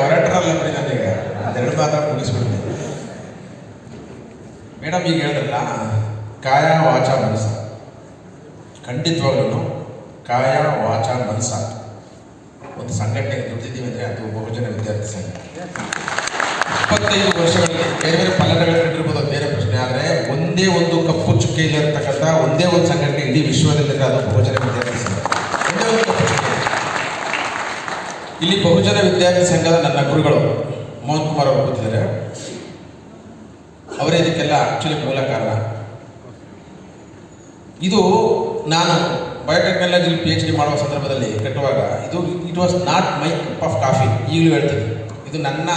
ಹೊರಟ್ರಲ್ಲ ಬಿಡಿ ನನಗೆ ಅದೆರಡು ಮಾತ್ರ ಮುಗಿಸ್ಬಿಡ್ತೀನಿ ಮೇಡಮ್, ಈಗ ಹೇಳಿದ್ರಲ್ಲ ಕಾಯ ವಾಚ ಮನಸ ಖಂಡಿತವಾಗ್ಲೂ ಕಾಯ ವಾಚ ಮನಸ ಒಂದು ಸಂಘಟನೆಗೆ ದುಡ್ಡಿದ್ದೀವಿ ಅಂದರೆ ಅದು ಬಹುಜನ ವಿದ್ಯಾರ್ಥಿ ಸಂಘ. ಇಪ್ಪತ್ತೈದು ವರ್ಷಗಳಲ್ಲಿ ಬೇರೆ ಬೇರೆ ಪಲ್ಲಟಗಳು ಅದು ಬೇರೆ ಪ್ರಶ್ನೆ. ಆದರೆ ಒಂದೇ ಒಂದು ಕಪ್ಪು ಚುಕ್ಕೆಯಲ್ಲಿ ಇರತಕ್ಕಂಥ ಒಂದೇ ಒಂದು ಸಂಘಟನೆ ಇಡೀ ವಿಶ್ವದಲ್ಲಿದ್ರೆ ಅದು ಬಹುಜನ ವಿದ್ಯಾರ್ಥಿ ಸಂಘ. ಇಲ್ಲಿ ಬಹುಜನ ವಿದ್ಯಾರ್ಥಿ ಸಂಘದ ನನ್ನ ಗುರುಗಳು ಮೋಹನ್ ಕುಮಾರ್ ಅವರು ಕೂತಿದ್ದಾರೆ. ಅವರೇ ಇದಕ್ಕೆಲ್ಲ ಆಕ್ಚುಲಿ ಮೂಲ ಕಾರಣ. ಇದು ನಾನು ಬಯೋಟೆಕ್ನಾಲಜಿ ಪಿ ಎಚ್ ಡಿ ಮಾಡುವ ಸಂದರ್ಭದಲ್ಲಿ ಕಟ್ಟುವಾಗ, ಇದು it was not my cup of coffee ಈಗಲೂ ಹೇಳ್ತೀನಿ. ಇದು ನನ್ನ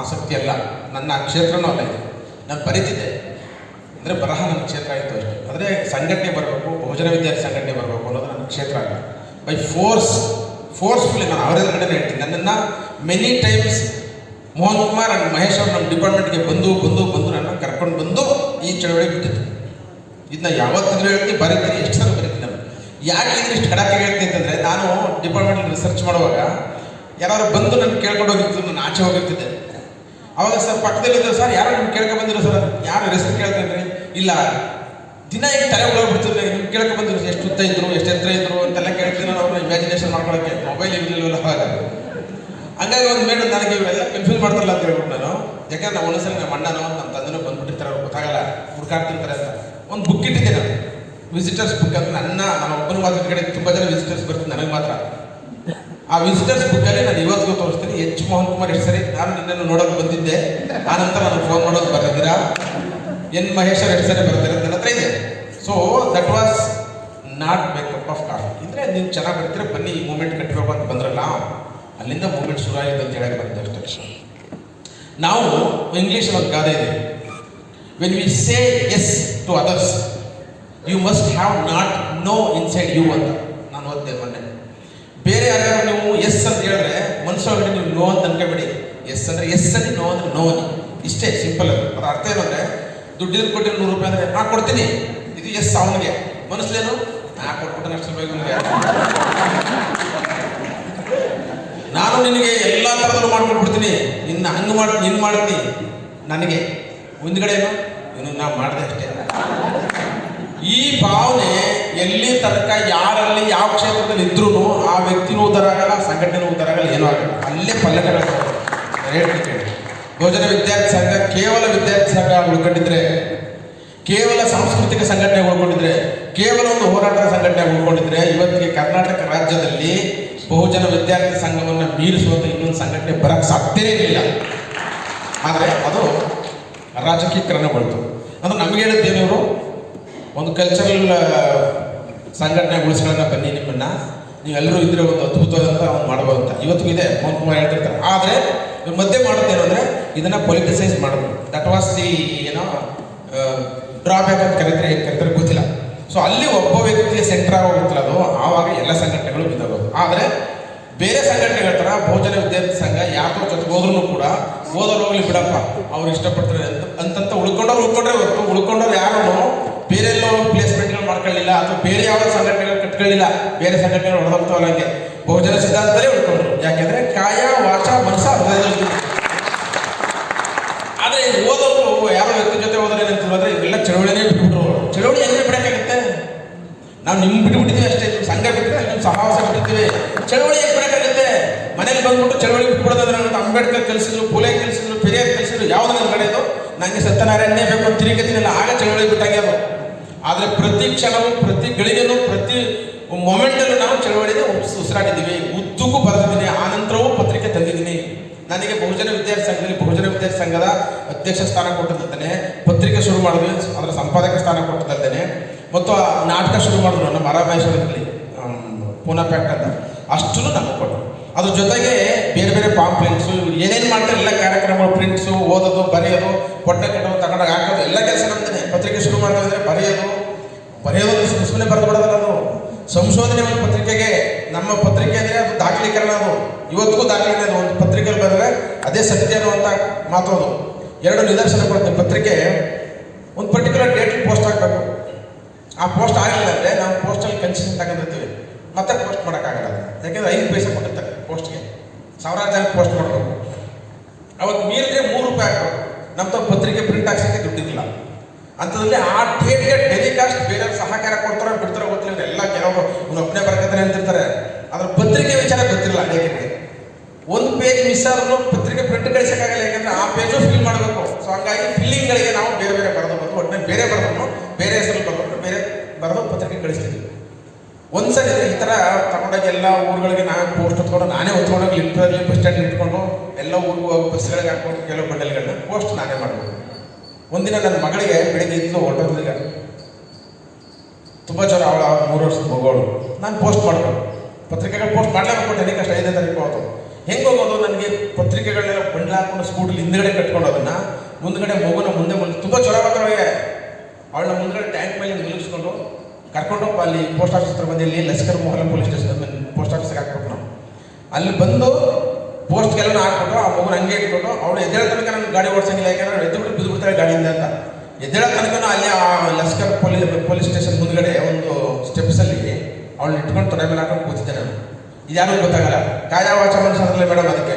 ಆಸಕ್ತಿ ಅಲ್ಲ, ನನ್ನ ಕ್ಷೇತ್ರನೂ ಅಲ್ಲ ಇದು. ನಾನು ಬರೀತಿದ್ದೆ ಅಂದರೆ ಬರಹ ನನ್ನ ಕ್ಷೇತ್ರ ಆಯಿತು ಅಷ್ಟೇ. ಅಂದರೆ ಸಂಘಟನೆ ಬರಬೇಕು, ಬಹುಜನ ವಿದ್ಯಾರ್ಥಿ ಸಂಘಟನೆ ಬರಬೇಕು ಅನ್ನೋದು ನನ್ನ ಕ್ಷೇತ್ರ ಅಲ್ಲ. ಬೈ ಫೋರ್ಸ್ ಫೋರ್ಸ್ಫುಲಿ ನಾನು ಅವರ ಕಡೆ ಹೇಳ್ತೀನಿ ನನ್ನನ್ನು many times Mohan Kumar and Mahesh ಅವರು ನಮ್ಮ ಡಿಪಾರ್ಟ್ಮೆಂಟ್ಗೆ ಬಂದು ಬಂದು ಬಂದು ನನ್ನ ಕರ್ಕೊಂಡು ಬಂದು ಈ ಚಳವಳಿ ಬಿಟ್ಟಿದ್ದು ಇದನ್ನ ಯಾವತ್ತಿದ್ರು ಹೇಳ್ತೀನಿ, ಬರೀತೀನಿ, ಎಷ್ಟು ಸಲ ಬರೀತೀನಿ ನಾನು. ಯಾಕೆ ಇದನ್ನ ಇಷ್ಟು ಕಡಾಕೆ ಹೇಳ್ತೀನಿ ಅಂತಂದರೆ, ನಾನು ಡಿಪಾರ್ಟ್ಮೆಂಟ್ ರಿಸರ್ಚ್ ಮಾಡುವಾಗ ಯಾರು ಬಂದು ನನ್ನ ಕೇಳ್ಕೊಂಡು ಹೋಗಿರ್ತಿದ್ರು, ನಾನು ಆಚೆ ಹೋಗಿರ್ತಿದ್ದೆ. ಅವಾಗ ಸರ್ ಪಕ್ಕದಲ್ಲಿದ್ದರು ಸರ್, ಯಾರು ನಿಮ್ಗೆ ಕೇಳ್ಕೊಂಡು ಬಂದಿರೋ ಸರ್? ಯಾರು ಹೆಸರು ಕೇಳ್ತೀನಿ ಇಲ್ಲ, ದಿನ ಈಗ ತಲೆ ಹೋಗ್ಬಿಡ್ತಿರ್ಲಿ ಕೇಳ್ಕೊಂಡು ಬಂದಿರೋ, ಎಷ್ಟು ಉದ್ದ ಇದ್ರು, ಎಷ್ಟು ಎತ್ತರ ಇದ್ರು ಅಂತೆಲ್ಲ ಕೇಳ್ತೀನಿ ಅವ್ರನ್ನ ಇಮ್ಯಾಜಿನೇಷನ್ ಮಾಡ್ಕೊಳಕ್ಕೆ ಮೊಬೈಲ್ ಇರಲಿಲ್ಲ ಹಾಗೆ. ಹಂಗಾಗಿ ಒಂದು ಮೇಡಮ್ ನನಗೆ ಇವೆಲ್ಲ ಕನ್ಫ್ಯೂಸ್ ಮಾಡ್ತಾರಲ್ಲ ಅಂತ ಹೇಳ್ಬಿಟ್ಟು ನಾನು, ಯಾಕಂದ್ರೆ ನಾವು ಒಂದ್ಸಲ ನಮ್ಮ ಅಣ್ಣನೋ ನಮ್ಮ ತಂದೆನೋ ಬಂದ್ಬಿಟ್ಟಿರ್ತಾರೆ ಅವ್ರು ಗೊತ್ತಾಗಲ್ಲ ಹುಡ್ಕಾಡ್ತಿರ್ತಾರೆ ಅಂತ. ಒಂದು ಬುಕ್ ಇಟ್ಟಿದ್ದೆ ನಾನು ವಿಸಿಟರ್ಸ್ ಬುಕ್ ಅಂತ ನನ್ನ, ನಮ್ಮ ಒಬ್ಬನ ಮಾತ್ರ ಕಡೆ ತುಂಬ ಜನ ವಿಸಿಟರ್ಸ್ ಬರ್ತೀನಿ ನನಗೆ ಮಾತ್ರ. ಆ ವಿಸಿಟರ್ಸ್ ಬುಕ್ಕಲ್ಲಿ ನಾನು ಇವತ್ತಿಗೂ ತೋರಿಸ್ತೀನಿ, ಎಚ್ ಮೋಹನ್ ಕುಮಾರ್ ಎಷ್ಟು ಸರಿ, ನಾನು ನಿನ್ನನ್ನು ನೋಡೋಕೆ ಬಂದಿದ್ದೆ, ಆ ನಂತರ ನಾನು ಫೋನ್ ಮಾಡೋದು ಬರ್ತಿದ್ದೀರಾ ಎನ್ ಮಹೇಶ್ವರ್ ಎಷ್ಟು ಸರಿ ಬರ್ತಾರೆ ನನ್ನ ಹತ್ರ ಇದೆ. So that was not my cup of coffee ಅಂದರೆ ನೀವು ಚೆನ್ನಾಗಿ ಬರ್ತೀರ ಬನ್ನಿ, ಈ ಮೂಮೆಂಟ್ ಕಟ್ಟಬೇಕು ಅಂತ ಬಂದ್ರಲ್ಲ ಅಲ್ಲಿಂದ ಮೂಮೆಂಟ್ ಶುರು ಆಯಿತು ಅಂತ ಹೇಳಕ್ಕೆ ಬಂದ ನಾವು ಇಂಗ್ಲೀಷ್ ಒಂದು ಗಾದೆ ಇದೆ. When we say yes to others you must have not no inside you ಅಂತ ನಾನು ಓದ್ದೆ ಮೊನ್ನೆ. ಬೇರೆ ಯಾರ್ಯಾರು ನೀವು ಎಸ್ ಅಂತ ಹೇಳಿದ್ರೆ ಮನಸ್ಸೊಳಗಡೆ ನೀವು ನೋ ಅಂತ ಅನ್ಕೋಬೇಡಿ. ಎಸ್ ಅಂದರೆ ಎಸ್ ಅಲ್ಲಿ ನೋ ಅಂದರೆ ನೋ ಇಷ್ಟೇ ಸಿಂಪಲ್ ಅದು. ಅರ್ಥ ಏನಂದರೆ ದುಡ್ಡಿನ ಕೊಟ್ಟಿರೋ ನೂರು ರೂಪಾಯಿ ಅಂದರೆ, ನಾ ಕೊಡ್ತೀನಿ. ಇದು ಎಸ್ ಅವನಿಗೆ ಮನಸ್ಲೇನು ನಾ ಕೊಟ್ಬಿಟ್ಟು ಅಷ್ಟು ನಾನು ನಿನಗೆ ಎಲ್ಲ ಥರದಲ್ಲೂ ಮಾಡ್ಕೊಟ್ಬಿಡ್ತೀನಿ. ನಿನ್ನ ಹಂಗೆ ಮಾಡಿ ನಿನ್ನ ಮಾಡ್ತೀನಿ. ನನಗೆ. ಮುಂದ್ಗಡೆ ಏನು? ಇನ್ನು ನಾ ಮಾಡಿದೆ ಅಷ್ಟೇ. ಈ ಭಾವನೆ ಎಲ್ಲಿ ತನಕ ಯಾರಲ್ಲಿ ಯಾವ ಕ್ಷೇತ್ರದಲ್ಲಿ ಇದ್ರೂ ಆ ವ್ಯಕ್ತಿನೂ ಉದ್ದಾರ ಆಗಲ್ಲ ಸಂಘಟನೆ ಉದ್ದಾರ ಆಗಲ್ಲ, ಏನೂ ಆಗಲ್ಲ. ಅಲ್ಲೇ ಪಲ್ಲಟಗಳು ಬಹುಜನ ವಿದ್ಯಾರ್ಥಿ ಸಂಘ ಕೇವಲ ವಿದ್ಯಾರ್ಥಿ ಸಂಘ ಉಳ್ಕೊಂಡಿದ್ರೆ ಕೇವಲ ಸಾಂಸ್ಕೃತಿಕ ಸಂಘಟನೆ ಉಳ್ಕೊಂಡಿದ್ರೆ, ಕೇವಲ ಒಂದು ಹೋರಾಟದ ಸಂಘಟನೆ ಉಳ್ಕೊಂಡಿದ್ರೆ, ಇವತ್ತಿಗೆ ಕರ್ನಾಟಕ ರಾಜ್ಯದಲ್ಲಿ ಬಹುಜನ ವಿದ್ಯಾರ್ಥಿ ಸಂಘವನ್ನು ಮೀರಿಸುವಂತ ಇನ್ನೊಂದು ಸಂಘಟನೆ ಬರಕ್ಕೆ ಸಾಧ್ಯನೇ ಇರಲಿಲ್ಲ. ಆದರೆ ಅದು ರಾಜಕೀಕರಣಗೊಳ್ತು ನಮ್ಗೆ ನಮಗೆ ಹೇಳಿದ್ದೇನೆಯವರು ಒಂದು ಕಲ್ಚರಲ್ ಸಂಘಟನೆಗೊಳಿಸ್ಗಳನ್ನ ಬನ್ನಿ ನಿಮ್ಮನ್ನ. ನೀವೆಲ್ಲರೂ ಇದ್ರೆ ಒಂದು ಅದ್ಭುತವಾದಂಥ ಅವ್ನು ಅಂತ. ಇವತ್ತಿಗೂ ಇದೆ, ಮೋಹನ್ ಕುಮಾರ್ ಹೇಳ್ತಿರ್ತಾರೆ. ಆದರೆ, ಇವ್ರ ಮಧ್ಯೆ ಮಾಡೋದೇನು ಅಂದರೆ, ಇದನ್ನ ಪೊಲಿಟಿಸೈಸ್ ಮಾಡೋದು ದಟ್ ವಾಸ್ ದಿ ಏನೋ ಡ್ರಾಬ್ಯಾಕ್ ಅಂತ ಕರೆದ್ರೆ ಕರೀತಾರೆ ಗೊತ್ತಿಲ್ಲ. ಸೊ ಅಲ್ಲಿ ಒಬ್ಬ ವ್ಯಕ್ತಿಯ ಸೆಂಟರ್ ಆಗೋಗುತ್ತಲ್ಲ ಅದು. ಆವಾಗ ಎಲ್ಲ ಸಂಘಟನೆಗಳು ಬಿದ್ದವು ಆದರೆ ಬೇರೆ ಸಂಘಟನೆಗಳ ಥರ ಬಹುಜನ ವಿದ್ಯಾರ್ಥಿ ಸಂಘ ಯಾಕೋ ಜೊತೆ ಹೋದ್ರೂ ಕೂಡ ಓದೋರು ಹೋಗ್ಲಿ ಬಿಡಪ್ಪ, ಅವ್ರು ಇಷ್ಟಪಡ್ತಾರೆ ಅಂತ, ಅಂತಂತ ಉಳ್ಕೊಂಡವ್ರು ಉಳ್ಕೊಂಡ್ರೆ ಹೊರತು ಉಳ್ಕೊಂಡವ್ರು ಯಾರು? ಬೇರೆ ಎಲ್ಲೋ ಪ್ಲೇಸ್ಮೆಂಟ್ಗಳು ಮಾಡ್ಕೊಳ್ಳಿಲ್ಲ. ಅಥವಾ ಬೇರೆ ಯಾವ ಸಂಘಟನೆಗಳು ಕಟ್ಕೊಳ್ಳಿಲ್ಲ. ಬೇರೆ ಸಂಘಟನೆಗಳು ಹೊಡೆದೋಗ್ತಾವಲ್ಲ ಹಂಗೆ. ಬಹುಜನ ಸಿದ್ಧಾಂತದಲ್ಲೇ ಉಳ್ಕೊಂಡ್ರು. ಯಾಕೆಂದ್ರೆ ಕಾಯ, ವಾಚ, ಮನಸ್ಸ ಹೃದಯದಲ್ಲಿ ಆದ್ರೆ ಈ ಓದೋರು ಯಾರೋ ವ್ಯಕ್ತಿ ಜೊತೆ ಹೋದ್ರೆ ಏನಂತ ಹೇಳಿದ್ರೆ ಇವೆಲ್ಲ ಚಳವಳಿನೇ ಬಿಟ್ಬಿಟ್ರು. ಚಳವಳಿ ಹೆಂಗೆ ಬಿಡೋಕ್ಕಾಗುತ್ತೆ? ನಾವು ನಿಮ್ ಬಿಟ್ಬಿಟ್ಟಿದ್ದೀವಿ ಅಷ್ಟೇ ನಿಮ್ಮ ಸಂಘ ಬಿಟ್ಟರೆ ನಿಮ್ ಸಹವಾಸ ಬಿಟ್ಟಿದ್ದೀವಿ. ಚಳವಳಿ ಹೆಂಗೆ ಬಿಡೋಕ್ಕಾಗುತ್ತೆ? ಮನೇಲಿ ಬಂದ್ಬಿಟ್ಟು ಚಳವಳಿ ಬಿಟ್ಬಿಡೋದಂದ್ರೆ ನನಗೆ ಅಂಬೇಡ್ಕರ್ ಕಲಿಸಿದ್ರು, ಪೂಲೆ ಕಲಿಸಿದ್ರು, ಪೆರಿಯಾರ್ ಕಲಿಸಿದ್ರು, ಯಾವ್ದು ನನ್ನ ಕಡೆ ಇದು ನನಗೆ ಸತ್ಯನಾರಾಯಣನೇ ಬೇಕು ಅಂತ ತಿರುಗತಿನಿಲ್ಲ ಆಗ ಚಳವಳಿ ಬಿಟ್ಟಾಗೆ ಅದು. ಆದರೆ ಪ್ರತಿ ಕ್ಷಣವೂ, ಪ್ರತಿ ಗಳಿಗೆನೂ, ಪ್ರತಿ ಮೊಮೆಂಟಲ್ಲೂ ನಾವು ಚಳವಳಿಗೆ ಉಸ್- ಉಸಿರಾಡಿದ್ದೀವಿ. ಉದ್ದಕ್ಕೂ ಬರೆದಿದ್ದೀನಿ. ಆ ನಂತರವೂ ಪತ್ರಿಕೆ ನನಗೆ ಬಹುಜನ ವಿದ್ಯಾರ್ಥಿ ಸಂಘದಲ್ಲಿ ಬಹುಜನ ವಿದ್ಯಾರ್ಥಿ ಸಂಘದ ಅಧ್ಯಕ್ಷ ಸ್ಥಾನ ಕೊಟ್ಟದಿದ್ದೇನೆ ಪತ್ರಿಕೆ ಶುರು ಮಾಡಿದ್ವಿ ಅದರ ಸಂಪಾದಕ ಸ್ಥಾನ ಕೊಟ್ಟದಿದ್ದೇನೆ ಮತ್ತು ಆ ನಾಟಕ ಶುರು ಮಾಡಿದ್ರು ನಮ್ಮ ಮಹಾರಾಮೇಶ್ವರದಲ್ಲಿ ಪೂನಾ ಪ್ಯಾಕ್ಟ್ ಅಂತ. ಅಷ್ಟು ನಮಗೆ ಕೊಟ್ಟರು ಅದ್ರ ಜೊತೆಗೆ ಬೇರೆ ಬೇರೆ ಪಾಂಪ್ಲೆಂಟ್ಸು ಏನೇನು ಮಾಡ್ತಾರೆ ಎಲ್ಲ ಕಾರ್ಯಕ್ರಮಗಳು, ಪ್ರಿಂಟ್ಸು, ಓದೋದು, ಬರೆಯೋದು ಹೊಟ್ಟೆ ಕಟ್ಟೋದು, ತಗೊಂಡಾಗ ಹಾಕೋದು, ಎಲ್ಲ ಕೆಲಸ ನಮ್ದೇ ಪತ್ರಿಕೆ ಶುರು ಮಾಡ್ತಾ ಇದ್ರೆ ಬರೆಯೋದು ಬರೆಯೋದು ಸುಮ್ಮನೆ ಬರೆದು ಬಿಡೋದಲ್ಲ ಅದು. ಸಂಶೋಧನೆ ಒಂದು ಪತ್ರಿಕೆಗೆ ನಮ್ಮ ಪತ್ರಿಕೆ ಅಂದರೆ ಅದು ದಾಖಲೀಕರಣ ಅದು. ಇವತ್ತಿಗೂ ದಾಖಲೆ ಅದು ಒಂದು ಪತ್ರಿಕೆಯಲ್ಲಿ ಬಂದರೆ ಅದೇ ಸತ್ಯ ಅನ್ನುವಂಥ ಮಾತು ಅದು. ಎರಡು ನಿದರ್ಶನ ಕೊಡುತ್ತೆ. ಪತ್ರಿಕೆ ಒಂದು ಪರ್ಟಿಕ್ಯುಲರ್ ಡೇಟ್ ಪೋಸ್ಟ್ ಆಗಬೇಕು ಆ ಪೋಸ್ಟ್ ಆಗಿಲ್ಲ ಅಂದರೆ ನಾವು ಪೋಸ್ಟಲ್ಲಿ ಕನ್ಸಿಷನ್ ತಗೊಂಡಿರ್ತೀವಿ ಮತ್ತೆ ಪೋಸ್ಟ್ ಮಾಡೋಕ್ಕಾಗಲ್ಲ. ಯಾಕೆಂದ್ರೆ ಐದು ಪೈಸೆ ಕೊಟ್ಟಿರ್ತಾರೆ ಪೋಸ್ಟ್ಗೆ ಸಾವಿರಾರು ಜನ ಪೋಸ್ಟ್ ಮಾಡಬೇಕು. ಅವತ್ತು ಮೀರಿದ್ರೆ ಮೂರು ರೂಪಾಯಿ ಹಾಕಬೇಕು. ನಮ್ಮ ತಮ್ಮ ಪತ್ರಿಕೆ ಪ್ರಿಂಟ್ ಹಾಕ್ಸೋಕ್ಕೆ ದುಡ್ಡಿಲ್ಲ ಅಂಥದ್ರಲ್ಲಿ ಆ ಡೇಟ್ಗೆ ಟೆಲಿಕಾಸ್ಟ್ ಬೇರೆ ಸಹಕಾರ ಕೊಡ್ತಾರೋ ಬಿಡ್ತಾರೋ ಗೊತ್ತಿಲ್ಲ. ಎಲ್ಲ ಕೆಲವರು ಇವ್ನು ಒಬ್ಬನೇ ಬರ್ಕತಾನೆ ಅಂತಿರ್ತಾರೆ ಅದ್ರ ಪತ್ರಿಕೆ ವಿಚಾರ ಗೊತ್ತಿರಲ್ಲ ಅನೇಕರಿಗೆ ಒಂದು ಪೇಜ್ ಮಿಸ್ ಆದ್ರೂ ಪತ್ರಿಕೆ ಪ್ರಿಂಟ್ ಕಳಿಸೋಕ್ಕಾಗಲ್ಲ, ಯಾಕಂದ್ರೆ ಆ ಪೇಜು ಫಿಲ್ ಮಾಡಬೇಕು. ಸೊ ಹಂಗಾಗಿ ಫಿಲ್ಲಿಂಗ್ಗಳಿಗೆ ನಾವು ಬೇರೆ ಬೇರೆ ಬರೆದು ಬಂದು ಒಟ್ಟಿನ ಬೇರೆ ಬರೆದು ಬೇರೆ ಹೆಸರು ಬರೆದು ಬೇರೆ ಬರೆದು ಪತ್ರಿಕೆ ಕಳಿಸ್ತಿದ್ವಿ ಒಂದ್ಸರಿ ಈ ಥರ ತಗೊಂಡೋಗಿ ಎಲ್ಲ ಊರುಗಳಿಗೆ ನಾನು ಪೋಸ್ಟ್ ಹೊತ್ಕೊಂಡು ನಾನೇ ಹೊತ್ಕೊಂಡೋಗಿ ಲಿಟ್ರಲ್ಲಿ ಬಸ್ ಸ್ಟ್ಯಾಂಡ್ ಇಟ್ಕೊಂಡು ಎಲ್ಲ ಊರಿಗೂ ಹೋಗಿ ಬಸ್ಗಳಿಗೆ ಹಾಕೊಂಡು ಕೆಲವು ಬಂಡಲ್ಗಳನ್ನ ಪೋಸ್ಟ್ ನಾನೇ ಮಾಡ್ಬೋದು. ಒಂದಿನ ನನ್ನ ಮಗಳಿಗೆ ಬೆಳಿಗ್ಗೆ ಇದ್ದು ಹೊಟ್ಟೋದಿಲ್ಲ ತುಂಬ ಜನ ಅವಳ ಮೂರು ವರ್ಷದ ಮಗಳು. ನಾನು ಪೋಸ್ಟ್ ಮಾಡಬೇಕು ಪತ್ರಿಕೆಗಳು ಪೋಸ್ಟ್ ಮಾಡಲೇಬೇಕು ಕಷ್ಟ. ಐದನೇ ತಾರೀಕು. ಹೋಗೋದು ಹೆಂಗೆ ಹೋಗೋದು? ನನಗೆ ಪತ್ರಿಕೆಗಳನ್ನೆಲ್ಲ ಬಂಡ್ಲ ಹಾಕೊಂಡು ಸ್ಕೂಟಲ್ಲಿ ಹಿಂದ್ಗಡೆ ಕಟ್ಕೊಂಡು ಅದನ್ನು ಮುಂದ್ಗಡೆ ಮಗುನ ಮುಂದೆ ಮುಂದೆ ತುಂಬ ಜ್ವರ ಬರ್ತಾಳೆ ಅವಳನ್ನ ಮುಂದ್ಗಡೆ ಟ್ಯಾಂಕ್ ಮೇಲೆ ನಿಲ್ಲಿಸ್ಕೊಂಡು ಕರ್ಕೊಂಡು ಹೋಗಿ ಅಲ್ಲಿ ಪೋಸ್ಟ್ ಆಫೀಸ್ ಹತ್ರ ಬಂದು ಇಲ್ಲಿ Lashkar Mohalla police station post ಆಫೀಸ್ಗೆ ಹಾಕ್ಬೇಕು ನಾವು ಅಲ್ಲಿ ಬಂದು ಪೋಸ್ಟ್ಗೆಲ್ಲ ಹಾಕ್ಬಿಟ್ಟು ಆ ಮಗುನ ಹಂಗೆ ಇಟ್ಕೊಂಡು ಅವಳು ಎದ್ದೇಳ ತನಕ ಗಾಡಿ ಓಡಿಸಂಗಿಲ್ಲ, ಯಾಕಂದ್ರೆ ಎದ್ದು ಬಿಟ್ಟು ಬಿದ್ದು ಬಿಡ್ತಾಳೆ ಗಾಡಿಯಿಂದ ಅಂತ. ಎದ್ದೇಳ ತನಕ ಅಲ್ಲಿ ಆ ಲಸ್ಕರ್ ಪೊಲೀಸ್ ಪೊಲೀಸ್ ಸ್ಟೇಷನ್ ಮುಂದ್ಗಡೆ ಒಂದು ಸ್ಟೆಪ್ಸಲ್ಲಿ ಅವಳನ್ನ ಇಟ್ಕೊಂಡು ತೊಡೆ ಮೇಲೆ ಹಾಕೊಂಡು ಕೂತಿದ್ದೆ ನಾನು ಇದ್ಯಾರು ಗೊತ್ತಾಗಲ್ಲ. ಕಾಯ್ದೆ ವಾಚ ಮನಸ್ಸಂದ್ರಲ್ಲ ಮೇಡಮ್ ಅದಕ್ಕೆ.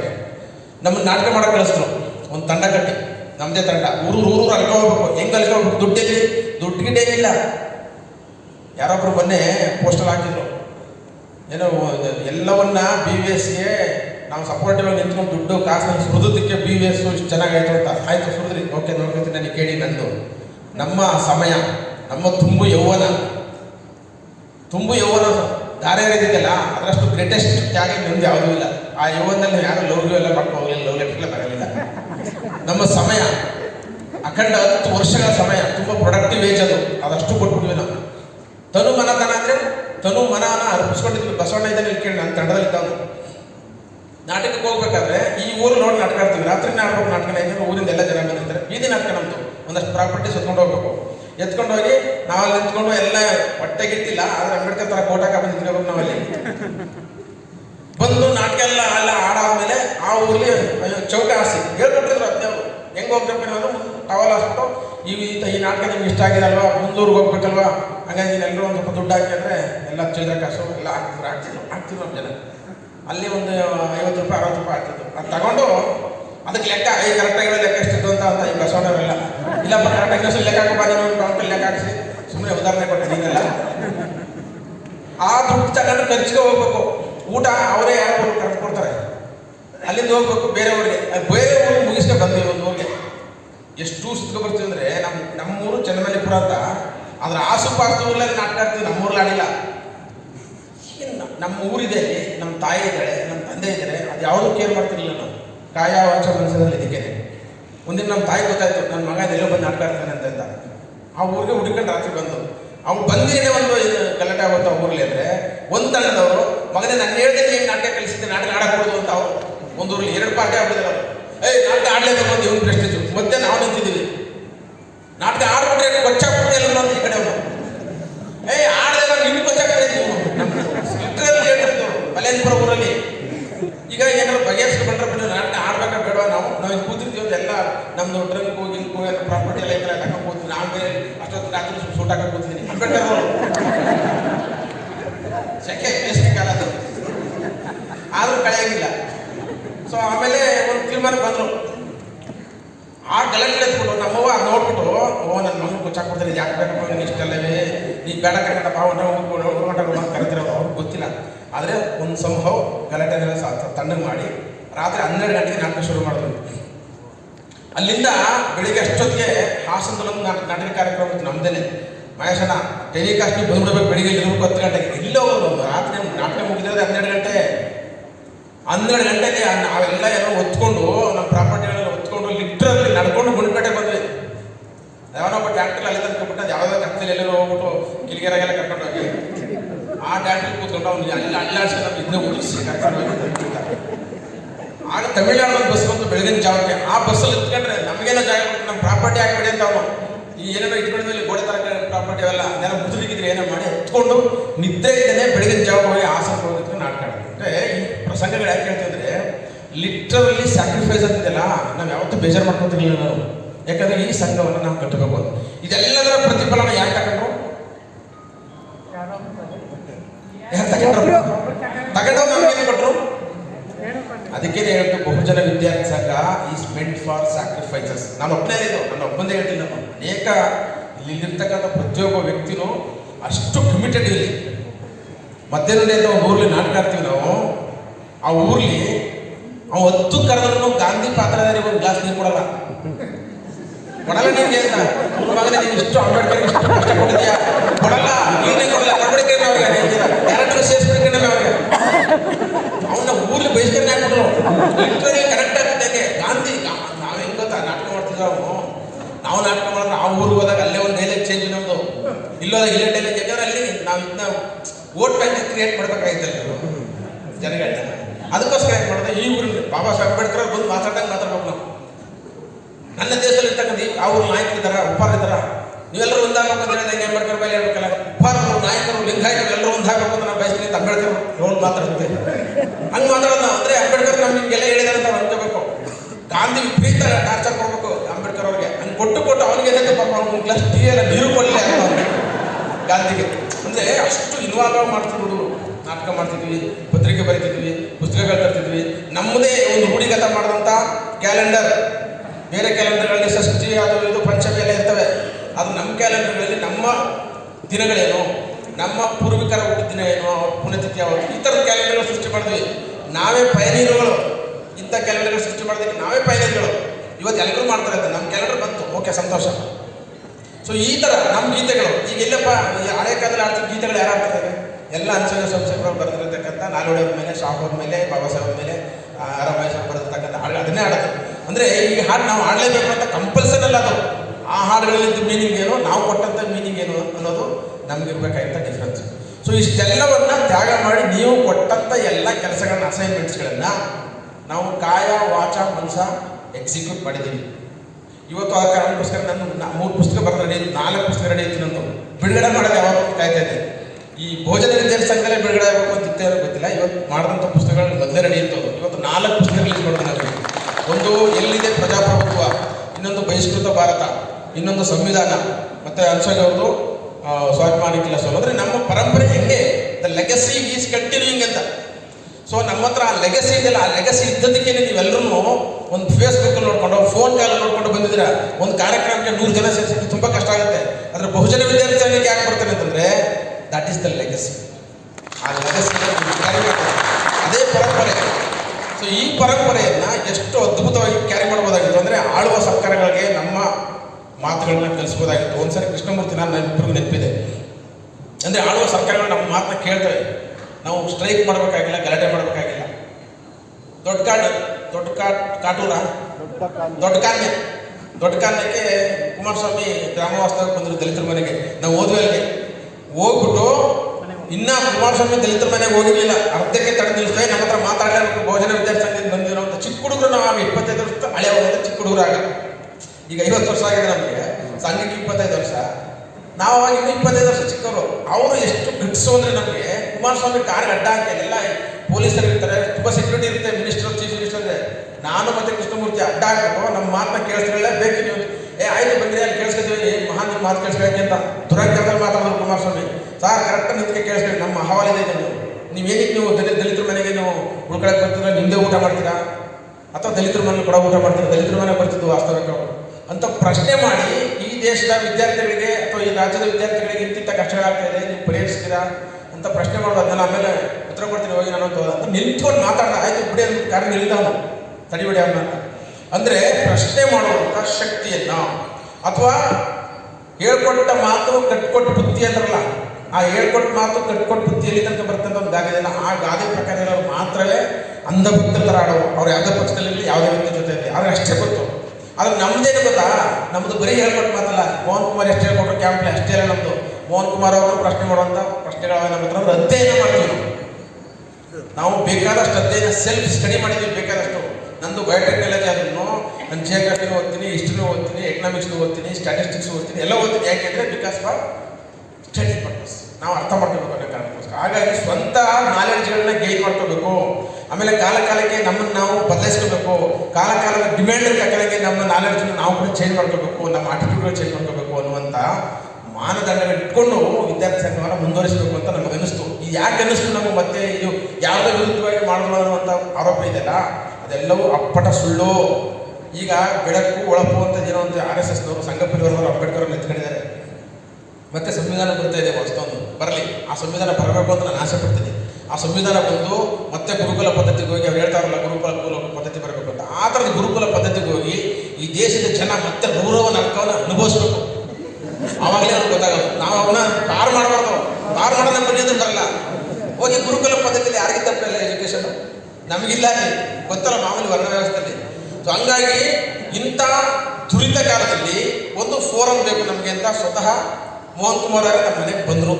ನಮ್ಮನ್ನು ನಾಟಕ ಮಾಡೋಕೆ ಕಳಿಸಿದ್ರು. ಒಂದು ತಂಡ ಕಟ್ಟಿ. ನಮ್ಮದೇ ತಂಡ. ಊರು ಊರು ಅಲ್ಕೊ ಹೋಗ್ಬೇಕು ಹೆಂಗೆ ಅಲ್ಕೊ ಹೋಗ್ಬೇಕು ದುಡ್ಡಿಲ್ಲಿ ದುಡ್ಡು ಗಿಡ ಏನಿಲ್ಲ. ಯಾರೊಬ್ರು ಮೊನ್ನೆ ಪೋಸ್ಟಲ್ ಹಾಕಿದ್ರು. ಏನೋ ಎಲ್ಲವನ್ನ ಬಿ ವಿ ಎಸ್ಗೆ ನಾವು ಸಪೋರ್ಟಿವ್ ಆಗಿ ನಿಂತ್ಕೊಂಡು ದುಡ್ಡು, ಕಾಸನ್ನು ಸುರಿದಕ್ಕೆ ಬಿ ವಿ ಎಸ್ ಇಷ್ಟು ಚೆನ್ನಾಗಾಯ್ತು ಅಂತ. ಆಯ್ತು, ಸುರಿದ್ರಿ. ಓಕೆ ನೋಡ್ಕೊತೀನಿ ನನಗೆ ಕೇಳಿ ನಂದು. ನಮ್ಮ ಸಮಯ, ನಮ್ಮ ತುಂಬು ಯೌವನ. ತುಂಬು ಯೌವನ ಧಾರೆ ಎರೆದಿದೆಯಲ್ಲ ಅದರಷ್ಟು ಗ್ರೇಟೆಸ್ಟ್ ತ್ಯಾಗ ಇನ್ನೊಂದು ಯಾವುದೂ ಇಲ್ಲ. ಆ ಯುವನಲ್ಲಿ ಯಾರು ಲವ್ ಎಲ್ಲ ಮಾಡ್ಕೊಂಡು ಹೋಗಲಿಲ್ಲ ಲವ್ ಲೆಟರ್ ಬರಲಿಲ್ಲ. ನಮ್ಮ ಸಮಯ, ಅಖಂಡ ಹತ್ತು ವರ್ಷಗಳ ಸಮಯ, ತುಂಬ ಪ್ರೊಡಕ್ಟಿವ್ ಏಜ್ ಅದು. ಅದಷ್ಟು ಕೊಟ್ಬಿಟ್ವಿ ನಾವು. ತನು ಮನತನ ಅಂದ್ರೆ, ತನು ಮನನ ಅರ್ಪಿಸ್ಕೊಂಡಿದ್ವಿ. ಬಸವಣ್ಣ ಇದ್ದಾನೆ ಕೇಳಿ, ನನ್ನ ತಂಡದಲ್ಲಿ ಇದ್ದವನು. ನಾಟಕಕ್ಕೆ ಹೋಗ್ಬೇಕಾದ್ರೆ ಈ ಊರು ನೋಡಿ ನಾಟಕ ಆಡ್ತೀವಿ. ರಾತ್ರಿ ನಾಟಕ ನಾಟಕ ಊರಿಂದ ಎಲ್ಲ ಜನ ಬಂದಿರ್ತಾರೆ. ಬೀದಿ ನಾಟಕ ನಮ್ದು. ಒಂದಷ್ಟು ಪ್ರಾಪರ್ಟಿ ಸುತ್ಕೊಂಡು ಹೋಗ್ಬೇಕು. ಎತ್ಕೊಂಡು ಹೋಗಿ ನಾವಲ್ಲಿ ನಿಂತ್ಕೊಂಡು ಎಲ್ಲ ಹೊಟ್ಟೆಗಿಟ್ಟಿಲ್ಲ ಆದ್ರೆ ಅಂಬೇಡ್ಕರ್ ತರ ಕೋಟಾಕ ಬಂದು ನಿಂತ್ಕೋಬೇಕು ನಾವಲ್ಲಿ. ಬಂದು ನಾಟಕ ಎಲ್ಲ ಎಲ್ಲ ಆಡಾದ್ಮೇಲೆ ಆ ಅಯ್ಯೋ, ಚೌಕ ಹಾಸಿ ಹೇಳ್ಕೊಟ್ಟಿದ್ರು ಹದಿನೇವರು ಹೆಂಗ್ ಹೋಗ್ಬೇಕು ಅನ್ನೋದು ಟವಲ್ ಹಾಸ್ಬಿಟ್ಟು ಈ ಈ- ನಾಟಕ ನಿಮ್ಗೆ ಇಷ್ಟ ಆಗಿದಲ್ವಾ? ಮುಂದೂರ್ಗೆ ಹೋಗ್ಬೇಕಲ್ವಾ? ಹಾಗಾಗಿ ಎಲ್ಲರೂ ಒಂದು ಸ್ವಲ್ಪ ದುಡ್ಡು ಹಾಕಿ ಅಂದ್ರೆ ಎಲ್ಲ ಚಿಲ್ಲರೆ ಕಾಸು ಎಲ್ಲ ಹಾಕ್ತಿದ್ರು. ಹಾಕ್ತಿದ್ರು ಹಾಕ್ತಿದ್ರು ಜನ. ಅಲ್ಲಿ ಒಂದು ಐವತ್ತು ರೂಪಾಯಿ ಅರವತ್ತು ರೂಪಾಯಿ ಹಾಕ್ತಿದ್ರು ಅದು ತಗೊಂಡು ಅದಕ್ಕೆ ಲೆಕ್ಕ ಐ ಕರೆಕ್ಟಾಗಿ ಲೆಕ್ಕ ಎಷ್ಟಿತ್ತು ಅಂತ ಅಂತ ಈ ಬಸವಣ್ಣವರೆಲ್ಲ ಇಲ್ಲಪ್ಪ ಕರೆಕ್ಟ್ ಇನ್ನೊಂದು ಲೆಕ್ಕ ಬಂದ ಅಂಕಲ್ ಲೆಕ್ಕ ಹಾಕಿಸಿ. ಸುಮ್ಮನೆ ಉದಾಹರಣೆ ಕೊಟ್ಟೆ ನೀನೆಲ್ಲ ಆ ದುಡ್ಡು ತಗೊಂಡು ಖರ್ಚಿಗೆ ಹೋಗ್ಬೇಕು. ಊಟ ಅವರೇ ಯಾರು ಕರೆಕ್ಟ್ ಕೊಡ್ತಾರೆ. ಅಲ್ಲಿಂದ ಹೋಗ್ಬೇಕು, ಬೇರೆ ಊರಿಗೆ. ಬೇರೆ ಊರು ಮುಗಿಸ್ಕೊಂಡು ಬಂದ್ವಿ ಒಂದು ಊರಿಗೆ. ಎಷ್ಟು ಸುತ್ಕೊ ಬರ್ತೀವಿ ಅಂದರೆ ನಮ್ಮ ನಮ್ಮೂರು ಚನ್ನಮಲ್ಲಿಪುರ ಅಂತ, ಅದ್ರ ಆಸುಪಾಸು ಊರಲ್ಲಿ ನಾಟಕ ಆಡ್ತೀವಿ ನಮ್ಮೂರಲ್ಲಿ ಆಡಿಲ್ಲ. ನಮ್ಮ ಊರಿದೆ ನಮ್ಮ ತಾಯಿ ಇದ್ದಾಳೆ ನಮ್ಮ ತಂದೆ ಇದ್ದಾರೆ ಅದು ಯಾವುದೂ ಕೇರ್ ಮಾಡ್ತಿರಲಿಲ್ಲ ನಾವು. ಕಾಯ ವಾಚ ಮನಸ್ಸಿನಲ್ಲಿ ಇದಕ್ಕೆ ಒಂದಿನ ನಮ್ಮ ತಾಯಿ ಗೊತ್ತಾಯ್ತು ನನ್ನ ಮಗ ಎಲ್ಲೋ ಬಂದು ನಾಟಕ ಆಡ್ತಾನೆ ಅಂತ ಆ ಊರಿಗೆ ಹುಡುಕೊಂಡು ರಾತ್ರಿ ಬಂದು. ಅವ್ನು ಬಂದೇನೆ ಒಂದು ಗಲಾಟೆ ಆಗುತ್ತ ಊರಲ್ಲಿ ಅಂದ್ರೆ ಒಂದು ತಂಡದವರು, ಮಗನೇ, ನಾನು ಹೇಳ್ದೆ ಏನು ನಾಟಕ ಕಲಿಸಿದ್ದೆ, ನಾಟಕ ಆಡಕೂಡುದು ಅಂತ ಅವರು ಒಂದು ಊರಲ್ಲಿ ಎರಡು ಪಾರ್ಟಿ ಆಗ್ಬಿಟ್ಟಿದ್ರು ಏಯ್, ನಾಟಕ ಆಡ್ಲೇಬೇಕು ಅಂತ ಇವ್ನು ಪ್ರಶ್ನಿಸು ಮತ್ತೆ ನಾವು ನಿಂತಿದ್ದೀವಿ. ನಾಟಕ ಆಡ್ಬಿಟ್ರೆ ಕೊಚ್ಚಾಕ್ಬಿಟ್ರೆ ಇಲ್ಲ ಅನ್ನೋದು ಈ ಕಡೆ ಅವನು ಏಯ್, ಆಡದೆ ನಿಮ್ಗೆ ಗೊತ್ತಾಗ್ತದೆ ನೀವು ಲಿಟ್ರಲ್ಲಿ ಊರಲ್ಲಿ. ಈಗ ಏನಾದ್ರು ಬಗೆಹರಿಸ್ಕೊಂಡ್ರೆ ನಾವು ಇಲ್ಲಿ ಕೂತಿರ್ತೀವಿ ಎಲ್ಲ ನಮ್ದು ಡ್ರಂಕ್ ಹೋಗಿ ಪ್ರಾಪರ್ಟಿ ಎಲ್ಲ ಇದ್ರೆ ತಗೊಂಡು ಕೂತೀನಿ ನಾನು ಬೇರೆ ಅಷ್ಟೊತ್ತು ರಾತ್ರಿ ಸೂಟ್ ಹಾಕಿ ಕೂತಿದ್ದೀನಿ ಅಂಬೇಡ್ಕರ್ ಅವರು ಸೆಕೆ ಎಷ್ಟು ಕಾಲ ಅದು. ಆದರೂ ಕಳೆಯಂಗಿಲ್ಲ. ಸೊ ಆಮೇಲೆ ಒಂದು ತೀರ್ಮಾನಕ್ಕೆ ಬಂದರು. ಆ ಗಲಾಟೆ ಎತ್ಬಿಟ್ಟು ನಮ್ಮವ್ವ ಅವ್ವ ನೋಡ್ಬಿಟ್ಟು, ಓ ನನ್ನ ಮಗನ ಕೊಚ್ಚಾಕ್ಬಿಡ್ತಾರೆ ಯಾಕೆ ಬೇಕಪ್ಪ ನನಗೆ ಇಷ್ಟಲ್ಲವೇ? ನೀ ಬೇಡ ಕರ್ಕಂಡ ಬಾ ಹೊಂಟ ಹೊಂಟ ಅಂತ. ಅವ್ರಿಗೆ ಗೊತ್ತಿಲ್ಲ. ಆದರೆ ಒಂದು ಸಂಭವ ಗಲಾಟೆ ತಣ್ಣಗೆ ಮಾಡಿ ರಾತ್ರಿ ಹನ್ನೆರಡು ಗಂಟೆಗೆ ನಾಟಕ ಶುರು ಮಾಡಿದ್ರು ಅಲ್ಲಿಂದ ಬೆಳಿಗ್ಗೆ ಅಷ್ಟೊತ್ತಿಗೆ ಹಾಸನದಲ್ಲೊಂದು ಒಂದು ನಾಟಕ ಕಾರ್ಯಕ್ರಮ ಇತ್ತು ನಮ್ದೇನೆ. ಮಹೇಶನ ಟೆಲಿಕಾಸ್ಟ್ ಬಂದ್ಬಿಡ್ಬೇಕು, ಬೆಳಿಗ್ಗೆ ಇರಬೇಕು ಹತ್ತು ಗಂಟೆಗೆ. ಇಲ್ಲ ಒಂದು ರಾತ್ರಿ ನಾಟಕ ಮುಗಿದ್ರೆ ಹನ್ನೆರಡು ಗಂಟೆ. ಹನ್ನೆರಡು ಗಂಟೆಗೆ ಅವೆಲ್ಲ ಏನೋ ಹೊತ್ಕೊಂಡು, ನಮ್ಮ ಪ್ರಾಪರ್ಟಿಗಳೆಲ್ಲ ಹೊತ್ಕೊಂಡು ಲಿಟ್ರಲ್ಲಿ ನಡ್ಕೊಂಡು ಗುಂಡ್ಪೇಟೆ ಬಂದ್ವಿ. ಒಬ್ಬ ಟ್ಯಾಕ್ಟರ್ ಅಲ್ಲಿ ತನಕ ಬಿಟ್ಟು ಯಾವುದೋ ಕತ್ತಲ್ಲಿ ಎಲ್ಲರೂ ಹೋಗ್ಬಿಟ್ಟು ಕಿಲಿಗೆರೆಗೆಲ್ಲ ಕರ್ಕೊಂಡು ಹೋಗಿ. ಆ ಟ್ಯಾಕ್ಟರ್ ಕೂತ್ಕೊಂಡು ಅವ್ನು ಅಲ್ಲಿ ಅಲ್ಲಾಡ್ಸಿ ಹಿಂದೆ ಉಳಿಸಿ ಕರ್ಕೊಂಡು ಹೋಗಿ. ಆಗ ತಮಿಳ್ನಾಡು ಬಸ್ ಬಂತು ಬೆಳಗಿನ ಜಾವಕ್ಕೆ. ಆ ಬಸ್ಸಲ್ಲಿ ಇತ್ಕೊಂಡ್ರೆ ನಮಗೇನೋ ಜಾಗ ನಮ್ಮ ಪ್ರಾಪರ್ಟಿ ಹಾಕ್ಬೇಡಿ ಅಂತ ಅವನು ಈ ಏನೇನೋ ಇಟ್ಕೊಂಡ್ಮೇಲೆ ಗೋಡೆ ತರಕ ಪ್ರಾಪರ್ಟಿ ಅವೆಲ್ಲ ಅದೆಲ್ಲ ಮುದುರಿಗಿದ್ರೆ ಏನೋ ಮಾಡಿ ಎತ್ಕೊಂಡು ಇದ್ದೇನೆ ಬೆಳಗಿನ ಜಾಗ ಹೋಗಿ ಹಾಸನ ಹೋಗಿದ್ದು ನಾಟಕ ಅಂದರೆ ಈ ಪ್ರಸಂಗಗಳು ಯಾಕೆ ಹೇಳ್ತಿದ್ರೆ ಲಿಟ್ರಲಿ ಸ್ಯಾಕ್ರಿಫೈಸ್ ಅಂತಿದೆಯಲ್ಲ ನಾವು ಯಾವತ್ತೂ ಬೇಜಾರು ಮಾಡ್ಕೊತಿರ್ಲಿಲ್ಲ ನಾವು. ಯಾಕಂದ್ರೆ ಈ ಸಂಘವನ್ನು ನಾವು ಕಟ್ಟಬೇಕು ಇದೆಲ್ಲದರ ಪ್ರತಿಫಲನ ಯಾಕೆ ತಗೊಂಡ್ರು? ಯಾರು ತಗೊಂಡ್ರು ತಗೊಂಡವ್ರು ನಮ್ಗೇನು ಕೊಟ್ರು ಅದಕ್ಕೆ ಹೇಳ್ತು ಬಹುಜನ ವಿದ್ಯಾರ್ಥಿ ಸಂಘ ಈ ಫಾರ್ ಸ್ಯಾಕ್ರಿಫೈಸಸ್ ನಾನು ಒಬ್ಬನೇ ಇದು ನನ್ನ ಒಬ್ಬನೇ ಹೇಳ್ತೀನಿ ನಾನು. ಅನೇಕ ಇಲ್ಲಿರ್ತಕ್ಕಂಥ ಪ್ರತಿಯೊಬ್ಬ ವ್ಯಕ್ತಿನೂ ಅಷ್ಟು ಕಮಿಟೆಡ್ ಇಲ್ಲಿ ಮಧ್ಯಾಹ್ನ ಅಂತ ಒಂದು ಊರ್ಲಿ ನಾಟಕ ಆಡ್ತೀವಿ ನಾವು. ಆ ಊರ್ಲಿ ಅವ ಹತ್ತು ಕರೆದ್ರೂ ಗಾಂಧಿ ಪಾತ್ರದಾರಿ ಒಂದು ಗ್ಲಾಸ್ ನೀರು ಕೊಡಲ್ಲ. ಕೊಡಲ್ಲ ನಿನ್ಗೆ ಅಂತ. ಇಷ್ಟು ಅಂಬೇಡ್ಕರ್ ಇಷ್ಟು ಕಷ್ಟ ಕೊಟ್ಟಿದ್ಯಾ ಕೊಡಲ್ಲ ನೀನೇ ಕೊಡಲ್ಲ ಕೊಡ್ಬಿಡಿಕೆ ಅವ್ರಿಗೆ ಯಾರನ್ನ ಸೇರಿಸ್ಬಿಡಿಕೆ ಅವ್ರಿಗೆ ಅವನ ಊರ್ಲಿ ಬಹಿಷ್ಕರಣೆ ಆಗ್ಬಿಟ್ರು ಲಿಟ್ರಲಿ ಕರೆಕ್ಟ್ ಆಗ್ತಿದ್ದಂಗೆ ಗಾಂಧಿ ಗಾ- ನಾವ್ ಹೆಂಗ್ ಗೊತ್ತಾ ನಾಟಕ ಮಾಡ್ತಿದ್ವಿ ನಾವು ನಾವು ನಾಟಕ ಮಾಡಿದ್ರೆ ಆ ಊರಿಗೆ ಹೋದಾಗ ಅಲ್ಲೇ ಒಂದು ಡೈಲಾಗ್ ಚೇಂಜ್ ನಮ್ದು ಇಲ್ಲೋದಾಗ ಇಲ್ಲೇ ಡೈಲಾಗ್ ಯಾಕಂದ್ರೆ ಅಲ್ಲಿ ನಾವು ಇದನ್ನ ವೋಟ್ ಬ್ಯಾಂಕ್ ಕ್ರಿಯೇಟ್ ಮಾಡ್ಬೇಕಾಗಿತ್ತಲ್ಲ ಜನಗಳನ್ನ ಅದಕ್ಕೋಸ್ಕರ ಏನು ಮಾಡಿದೆ ಈ ಊರಲ್ಲಿ ಬಾಬಾ ಅಂಬೇಡ್ಕರ್ ಬಂದು ಮಾತಾಡ್ದಂಗೆ ಮಾತಾಡ್ಬೇಕು ನಾವು. ನನ್ನ ದೇಶದಲ್ಲಿ ಇರ್ತಕ್ಕಂಥ ಈ- ನಾಯಕರಿದ್ದಾರೆ ಇದ್ದಾರ ನೀವೆಲ್ಲರೂ ಒಂದಾಗಬೇಕು ಅಂತ ಹೇಳಿದಂಗೆ ಅಂಬೇಡ್ಕರ್ ಮೇಲೆ ಹೇಳ್ಬೇಕಲ್ಲ? ಉಪ್ಪಾರರು ನಾಯಕರು, ಲಿಂಗಾಯತರು ಎಲ್ಲರೂ ಒಂದಾಗಬೇಕು ಅಂತ ನಾನು ಬಯಸ್ತೀನಿ ಅಂತ ಅಂಬೇಡ್ಕರ್ ರೋಲ್ ಮಾತಾಡ್ತೇವೆ ಹಂಗೆ ಮಾತಾಡೋದು ಅಂದ್ರೆ ಅಂಬೇಡ್ಕರ್ ನಮ್ಗೆ ನಿಮಗೆಲ್ಲ ಹೇಳಿದಾರೆ ಅಂತ ನಾವು ಅನ್ಕೋಬೇಕು. ಗಾಂಧಿ ವಿಪರೀತ ಟಾರ್ಚರ್ ಕೊಡ್ಬೇಕು ಅಂಬೇಡ್ಕರ್ ಅವ್ರಿಗೆ. ಹಂಗೆ ಕೊಟ್ಟು ಕೊಟ್ಟು ಅವನಿಗೆ ಪಾಪ, ಅವ್ನು ಗ್ಲಾಸ್ ಟೀ ಎಲ್ಲ ನೀರು ಕೊಡಲಿಲ್ಲ ಗಾಂಧಿಗೆ. ಅಂದ್ರೆ ಅಷ್ಟು ಇನ್ವಾಲ್ವ್ ಹುಡುಗರು ಮಾಡ್ತಿದ್ವಿ, ಪತ್ರಿಕೆ ಬರಿತಿದ್ವಿ, ಪುಸ್ತಕಗಳು ತರ್ತಿದ್ವಿ. ನಮ್ಮದೇ ಒಂದು ಹೂಡಿಗತ ಮಾಡಿದಂಥ ಕ್ಯಾಲೆಂಡರ್ ಬೇರೆ ಕ್ಯಾಲೆಂಡರ್ಗಳಲ್ಲಿ ಷಷ್ಠಿ, ಅದು ಇದು ಪಂಚಮಿ ಎಲ್ಲ ಇರ್ತವೆ. ಅದು ನಮ್ಮ ಕ್ಯಾಲೆಂಡರ್ಗಳಲ್ಲಿ ನಮ್ಮ ದಿನಗಳೇನು? ನಮ್ಮ ಪೂರ್ವಿಕರ ದಿನ ಏನು? ಪುಣ್ಯತಿಥಿ ಯಾವುದು? ಈ ಥರದ ಕ್ಯಾಲೆಂಡರ್ಗಳು ಸೃಷ್ಟಿ ಮಾಡಿದ್ವಿ. ನಾವೇ ಪಯನೀರುಗಳು. ಇಂಥ ಕ್ಯಾಲೆಂಡರ್ಗಳು ಸೃಷ್ಟಿ ಮಾಡೋದಕ್ಕೆ ನಾವೇ ಪಯನೀರುಗಳು. ಇವತ್ತು ಎಲ್ಲರೂ ಮಾಡ್ತಾರೆ ಅಂತ. ನಮ್ಮ ಕ್ಯಾಲೆಂಡರ್ ಬಂತು. ಓಕೆ, ಸಂತೋಷ. ಸೊ ಈ ಥರ ನಮ್ಮ ಗೀತೆಗಳು. ಈಗ ಎಲ್ಲಪ್ಪ ಈ ಹಳೆ ಕಾಲದಲ್ಲಿ ಆಡ್ತಿದ್ದ ಗೀತೆಗಳು ಯಾರು ಆಡ್ತಾರೆ ಎಲ್ಲ ಅಂಶಗಳು ಸಂಸ್ಥೆಗಳು ಬರೆದಿರತಕ್ಕಂಥ ನಾಲ್ವಡಿಯವ್ರ ಮೇಲೆ ಶಾಹೂರ್ ಮೇಲೆ, ಬಾಬಾ ಸಾಹೇಬ್ ಮೇಲೆ ಅವ್ರು ಬರೆದಿರ್ತಕ್ಕಂಥ ಹಾಡು ಅದನ್ನೇ ಆಡೋದು ಅಂದರೆ ಈ ಹಾಡು ನಾವು ಆಡಲೇಬೇಕು ಅಂತ ಕಂಪಲ್ಸರಿ ಅಲ್ಲ ಅದು. ಆ ಹಾಡುಗಳಲ್ಲಿದ್ದ ಮೀನಿಂಗ್ ಏನು, ನಾವು ಕೊಟ್ಟಂಥ ಮೀನಿಂಗ್ ಏನು ಅನ್ನೋದು ನಮ್ಗೆ ಬೇಕಾಗಿದ್ದ ಡಿಫ್ರೆನ್ಸ್ ಸೊ ಇಷ್ಟೆಲ್ಲವನ್ನು ತ್ಯಾಗ ಮಾಡಿ ನೀವು ಕೊಟ್ಟಂಥ ಎಲ್ಲ ಕೆಲಸಗಳನ್ನ ಅಸೈನ್ಮೆಂಟ್ಸ್ಗಳನ್ನು ನಾವು ಕಾಯ, ವಾಚ ಮನಸ ಎಕ್ಸಿಕ್ಯೂಟ್ ಮಾಡಿದ್ದೀವಿ. ಇವತ್ತು ಆ ಕಾರಣಕ್ಕೋಸ್ಕರ ನಾನು ಮೂರು ಪುಸ್ತಕ ಬರೆದು ರೆಡಿ ನಾಲ್ಕು ಪುಸ್ತಕ ರೆಡಿ ಇತ್ತು ನಂದು. ಬಿಡುಗಡೆ ಮಾಡೋದು ಯಾವಾಗ ಕಾಯ್ತಾ ಇದ್ದೆ? ಈ ಭೋಜನ ವಿದ್ಯಾರ್ಥಿ ಸಂಘದಲ್ಲಿ ಬಿಡುಗಡೆ ಆಗಬೇಕು ಅಂತ ಇತ್ತೇನೋ ಗೊತ್ತಿಲ್ಲ. ಇವತ್ತು ಮಾಡಿದಂಥ ಪುಸ್ತಕಗಳು ಮೊದಲೇ ರೆಡಿ ಇತ್ತು ಇವತ್ತು ನಾಲ್ಕು ಪುಸ್ತಕಗಳು ಮಾಡ್ತೀನಿ ಒಂದು ಎಲ್ಲಿದೆ ಪ್ರಜಾಪ್ರಭುತ್ವ, ಇನ್ನೊಂದು ಬಹಿಷ್ಕೃತ ಭಾರತ, ಇನ್ನೊಂದು ಸಂವಿಧಾನ, ಮತ್ತೆ ಅನ್ಸೋಗಿ ಅವ್ರದ್ದು ಸ್ವಾಭಿಮಾನಿ ಸ್ವಾಭಿಮಾನಿ ಕ್ಲಾಸ್ ಅಂದರೆ ನಮ್ಮ ಪರಂಪರೆ ಹೆಂಗೆ? ದ ಲೆಗಸಿ ಈಸ್ ಕಂಟಿನ್ಯೂಯಿಂಗ್ ಅಂತ. ಸೊ ನಮ್ಮ ಹತ್ರ ಆ ಲೆಗಸಿ ಇದೆಯಲ್ಲ, ಆ ಲೆಗಸಿ ಇದ್ದದಕ್ಕೆ ನೀವೆಲ್ಲರೂ ಒಂದು ಫೇಸ್ಬುಕ್ ನೋಡ್ಕೊಂಡು ಫೋನ್ ಕಾಲ್ ನೋಡ್ಕೊಂಡು ಬಂದಿದ್ದೀರಾ? ಒಂದು ಕಾರ್ಯಕ್ರಮಕ್ಕೆ ನೂರು ಜನ ಸೇರಿಸಿದ್ರೆ ತುಂಬ ಕಷ್ಟ ಆಗುತ್ತೆ. ಆದರೆ ಬಹುಜನ ವಿದ್ಯಾರ್ಥಿ ಯಾಕೆ ಬರ್ತಾರೆ ಅಂತಂದ್ರೆ ದಟ್ ಈಸ್ ದ ಲೆಗಸಿ ಆ ಲೆಗಸಿ ಅದೇ ಪರಂಪರೆ. ಸೊ ಈ ಪರಂಪರೆಯನ್ನು ಎಷ್ಟು ಅದ್ಭುತವಾಗಿ ಕ್ಯಾರಿ ಮಾಡ್ಬೋದಾಗಿತ್ತು ಅಂದರೆ ಆಳುವ ಸರ್ಕಾರಗಳಿಗೆ ನಮ್ಮ ಮಾತುಗಳನ್ನ ಕಲಿಸ್ಬೋದಾಗಿತ್ತು. ಒಂದ್ಸರಿ ಕೃಷ್ಣಮೂರ್ತಿ ನಾನು ಇಬ್ಬರಿಗೂ ನೆನಪಿದೆ. ಅಂದರೆ ಆಳುವ ಸರ್ಕಾರಗಳು ನಮ್ಮ ಮಾತನ್ನ ಕೇಳ್ತವೆ. ನಾವು ಸ್ಟ್ರೈಕ್ ಮಾಡಬೇಕಾಗಿಲ್ಲ, ಗಲಾಟೆ ಮಾಡಬೇಕಾಗಿಲ್ಲ. ದೊಡ್ಡ ಕಾಡು, ದೊಡ್ಡ ಕಾಟ್ ಕಾಟೂರ. ದೊಡ್ಡ ಕಾನ್ಯ. ದೊಡ್ಡ ಕಾನ್ಯಕ್ಕೆ ಕುಮಾರಸ್ವಾಮಿ ಗ್ರಾಮವಾಸ್ತವಕ್ಕೆ ಬಂದರು ದಲಿತರ ಮನೆಗೆ. ನಾವು ಓದುವಲ್ಲಿ ಹೋಗ್ಬಿಟ್ಟು ಇನ್ನ ಕುಮಾರಸ್ವಾಮಿ ದಲಿತ ಮನೆಗೆ ಹೋಗಿರ್ಲಿಲ್ಲ. ಅರ್ಧಕ್ಕೆ ತಡೆದು ನಿಲ್ಲಿಸ್ತೇವೆ ನಮ್ಮ ಹತ್ರ ಮಾತಾಡಲೇಬೇಕು ಬಹುಜನ ವಿದ್ಯಾರ್ಥಿ ಬಂದಿರೋ ಅಂತ ಚಿಕ್ಕ ಹುಡುಗರು ನಾವು ಇಪ್ಪತ್ತೈದು ವರ್ಷ ಹಳೆ ಹೋಗಿದ್ದ ಚಿಕ್ಕ ಹುಡುಗರು ಆಗ ಈಗ ಐವತ್ತು ವರ್ಷ ಆಗಿದೆ ನಮಗೆ ಸಂಘಕ್ಕೆ ಇಪ್ಪತ್ತೈದು ವರ್ಷ. ನಾವು ಅವಾಗ ಇನ್ನು ಇಪ್ಪತ್ತೈದು ವರ್ಷ ಚಿಕ್ಕವರು. ಅವರು ಎಷ್ಟು ಗಿಟ್ಸು ಅಂದ್ರೆ ನಮಗೆ ಕುಮಾರಸ್ವಾಮಿ ಕಾರ್ ಅಡ್ಡ ಹಾಕಿಲ್ಲ ಪೊಲೀಸರು ಇರ್ತಾರೆ, ತುಂಬ ಸೆಕ್ಯೂರಿಟಿ ಇರುತ್ತೆ ಮಿನಿಸ್ಟರ್ ಚೀಫ್ ಮಿನಿಸ್ಟರ್ ನಾನು ಮತ್ತೆ ಕೃಷ್ಣಮೂರ್ತಿ ಅಡ್ಡ ಹಾಕಬೇಕು, ನಮ್ಮ ಮಾತನ್ನ ಕೇಳಿಸ್ತಾರೆ ಬೇಕು ನೀವು. ಏ, ಆಯ್ತು ಬಂದ್ರೆ ಅಲ್ಲಿ ಕೇಳಿಸ್ಕೊತೀವಿ ಏನು ಮಹಾನ್ ಮಾತು ಕೇಳಿಸ್ಕೊಳ್ಳಿ ಅಂತ ದುರಂಕರದಲ್ಲಿ ಮಾತಾಡಿದ್ರು ಕುಮಾರಸ್ವಾಮಿ. ಸಾರ್ ಕರೆಕ್ಟ್ ನಿಂತ್ಕೆ ಕೇಳಿಸ್ಕೊಳ್ಳಿ ನಮ್ಮ ಹವಾಲಿದೆ ಇದೆ ನೀವು ಏನಕ್ಕೆ ನೀವು ದಲಿತ ದಲಿತರ ಮನೆಗೆ ನೀವು ಉಳ್ಕೊಳಕ್ಕೆ ಬರ್ತೀರಾ? ನಿಮ್ಮದೇ ಊಟ ಮಾಡ್ತೀರಾ? ಅಥವಾ ದಲಿತರ ಮನೆ ಕೂಡ ಊಟ ಮಾಡ್ತೀರಾ? ದಲಿತರ ಮನೆ ಬರ್ತಿದ್ವು ವಾಸ್ತವಕ್ಕೆ ಅಂತ ಪ್ರಶ್ನೆ ಮಾಡಿ ಈ ದೇಶದ ವಿದ್ಯಾರ್ಥಿಗಳಿಗೆ ಅಥವಾ ಈ ರಾಜ್ಯದ ವಿದ್ಯಾರ್ಥಿಗಳಿಗೆ ಇಂತಿಂಥ ಕಷ್ಟಗಳಾಗ್ತಾ ಇದೆ, ನೀವು ಪರಿಹರಿಸ್ತೀರಾ ಅಂತ ಪ್ರಶ್ನೆ ಮಾಡೋದು ಅದನ್ನ ಆಮೇಲೆ ಉತ್ತರ ಕೊಡ್ತೀನಿ, ಹೋಗಿ ನಾನು ಅಂತ ನಿಂತ್ಕೊಂಡು ಮಾತಾಡೋಣ ಆಯ್ತು ಬಿಡಿ ಅಂತ ಕಾರಣ ನಿಲ್ದ ಅವನು. ತಡಿಬಿಡಿ ಅಂತ ಅಂದ್ರೆ ಪ್ರಶ್ನೆ ಮಾಡುವಂಥ ಶಕ್ತಿಯನ್ನ ಅಥವಾ ಹೇಳ್ಕೊಟ್ಟ ಮಾತು ಕಟ್ಕೊಟ್ಟ ಬುದ್ಧಿ ಅಂದ್ರಲ್ಲ, ಆ ಹೇಳ್ಕೊಟ್ಟ ಮಾತು ಕಟ್ಕೊಟ್ಟ ಬುದ್ಧಿ ಎಲ್ಲಿ ತನಕ ಬರ್ತಂತ ಒಂದು ಗಾದೆ ಇದೆಯಲ್ಲ ಆ ಗಾದೆ ಪ್ರಕಾರ ಇರೋರು ಮಾತ್ರವೇ ಅಂಧಭಕ್ತ ಥರ ಆಡೋರು. ಅವ್ರು ಯಾವುದೇ ಪಕ್ಷದಲ್ಲಿ ಯಾವುದೇ ವ್ಯಕ್ತಿ ಜೊತೆ ಇರಲಿ, ಅವ್ರಿಗೆ ಅಷ್ಟೇ ಗೊತ್ತು. ಆದರೆ ನಮ್ದೇನು ಗೊತ್ತಾ? ನಮ್ದು ಬರೀ ಹೇಳ್ಕೊಟ್ಟು ಮಾತಲ್ಲ. ಮೋಹನ್ ಕುಮಾರ್ ಎಷ್ಟು ಹೇಳ್ಕೊಟ್ರು ಕ್ಯಾಂಪ್ಲಿ ಅಷ್ಟೇ ಅಲ್ಲ ನಮ್ದು. ಮೋಹನ್ ಕುಮಾರ್ ಅವರು ಪ್ರಶ್ನೆ ಮಾಡುವಂಥ ಪ್ರಶ್ನೆಗಳ ಅವ್ರು ಅಧ್ಯಯನ ಮಾಡ್ತೀವಿ ನಾವು. ಬೇಕಾದಷ್ಟು ಅಧ್ಯಯನ ಸೆಲ್ಫ್ ಸ್ಟಡಿ ಮಾಡಿದ್ದೀವಿ ಬೇಕಾದಷ್ಟು. ನಂದು ಬಯೋಟೆಕ್ನಾಲಜಿ ಅದನ್ನು ನಾನು ಜಿಯೋಗ್ರಫಿನೂ ಓದ್ತೀನಿ ಹಿಸ್ಟ್ರಿನೂ ಓದ್ತೀನಿ ಎಕನಾಮಿಕ್ಸ್ನೂ ಓದ್ತೀನಿ ಸ್ಟ್ಯಾಟಿಸ್ಟಿಕ್ಸ್ ಓದ್ತೀನಿ, ಎಲ್ಲ ಓದ್ತೀನಿ. ಯಾಕೆಂದರೆ ಬಿಕಾಸ್ ಫಾರ್ ಸ್ಟಡಿ ಪರ್ಪಸ್ ನಾವು ಅರ್ಥ ಮಾಡ್ಕೋಬೇಕು ಅನ್ನೋ ಕಾರಣಕ್ಕೋಸ್ಕರ. ಹಾಗಾಗಿ ಸ್ವಂತ ನಾಲೆಡ್ಜ್ಗಳನ್ನ ಗೈನ್ ಮಾಡ್ಕೋಬೇಕು. ಆಮೇಲೆ ಕಾಲ ಕಾಲಕ್ಕೆ ನಮ್ಮನ್ನು ನಾವು ಬದಲಾಯಿಸ್ಕೋಬೇಕು. ಕಾಲ ಕಾಲದ ಡಿಮ್ಯಾಂಡ್ ತಕ್ಕಂಗೆ ನಮ್ಮ ನಾಲೆಡ್ಜ್ನ ನಾವು ಕೂಡ ಚೇಂಜ್ ಮಾಡ್ಕೋಬೇಕು, ನಮ್ಮ ಆಟಿಟ್ಯೂಡ್ಗಳು ಚೇಂಜ್ ಮಾಡ್ಕೋಬೇಕು ಅನ್ನುವಂಥ ಮಾನದಂಡಗಳು ಇಟ್ಕೊಂಡು ವಿದ್ಯಾರ್ಥಿ ಸಂಘವನ್ನು ಮುಂದುವರಿಸಬೇಕು ಅಂತ ನಮಗೆ ಅನಿಸ್ತು ಇದು ಯಾಕೆ ಅನಿಸ್ತು ನಮಗೆ ಮತ್ತೆ ಇದು ಯಾವುದೇ ವಿರುದ್ಧವಾಗಿ ಮಾಡಬಾರ್ದು ಅನ್ನುವಂಥ ಆರೋಪ ಇದೆಯಲ್ಲ? ಅದೆಲ್ಲವೂ ಅಪ್ಪಟ ಸುಳ್ಳು. ಈಗ ಬೆಳಕು, ಒಳಪು ಅಂತ ಏನೋ ಒಂದು ಆರ್ ಎಸ್ ಎಸ್ನವರು ಸಂಘ ಪರಿವಾರದವರು ಅಂಬೇಡ್ಕರ್ ಅವ್ರನ್ನ ಎತ್ಕೊಂಡಿದ್ದಾರೆ. ಮತ್ತೆ ಸಂವಿಧಾನ ಬರ್ತಾ ಇದೆ ಹೊಸದೊಂದು ಬರಲಿ. ಆ ಸಂವಿಧಾನ ಬರಬೇಕು ಅಂತ ನಾನು ಆಸೆ ಪಡ್ತೀನಿ. ಆ ಸಂವಿಧಾನ ಬಂದು ಮತ್ತೆ ಗುರುಕುಲ ಪದ್ಧತಿಗೆ ಹೋಗಿ ಅವ್ರು ಹೇಳ್ತಾರಲ್ಲ ಗುರುಕುಲ ಕುಲ ಪದ್ಧತಿ ಬರಬೇಕು ಅಂತ. ಆ ಥರದ ಗುರುಕುಲ ಪದ್ಧತಿಗೆ ಹೋಗಿ ಈ ದೇಶದ ಜನ ಮತ್ತೆ ಗೌರವ ನರಕವನ್ನು ಅನುಭವಿಸ್ಬೇಕು. ಆವಾಗಲೇ ಅವ್ರಿಗೆ ಗೊತ್ತಾಗಲ್ಲ. ನಾವು ಅವನ್ನ ಪಾರು ಮಾಡಬಾರ್ದು. ಪಾರು ಮಾಡೋಣ ಬನ್ನಿ ಅಂದ್ರೆ ಬರಲ್ಲ. ಹೋಗಿ ಗುರುಕುಲ ಪದ್ಧತಿಯಲ್ಲಿ ಯಾರಿಗೆ ತಪ್ಪಿಲ್ಲ ಎಜುಕೇಶನ್ ನಮಗಿಲ್ಲ ಗೊತ್ತಲ್ಲ ಮಾಮೂಲಿ ವರ್ಣ ವ್ಯವಸ್ಥೆಯಲ್ಲಿ. ಸೊ ಹಂಗಾಗಿ ಇಂಥ ದುರಿತ ಕಾಲದಲ್ಲಿ ಒಂದು ಫೋರಂ ಬೇಕು ನಮಗೆ ಅಂತ ಸ್ವತಃ ಮೋಹನ್ ಕುಮಾರ್ ಅವರೇ ನಮ್ಮ ಮನೆಗೆ ಬಂದರು.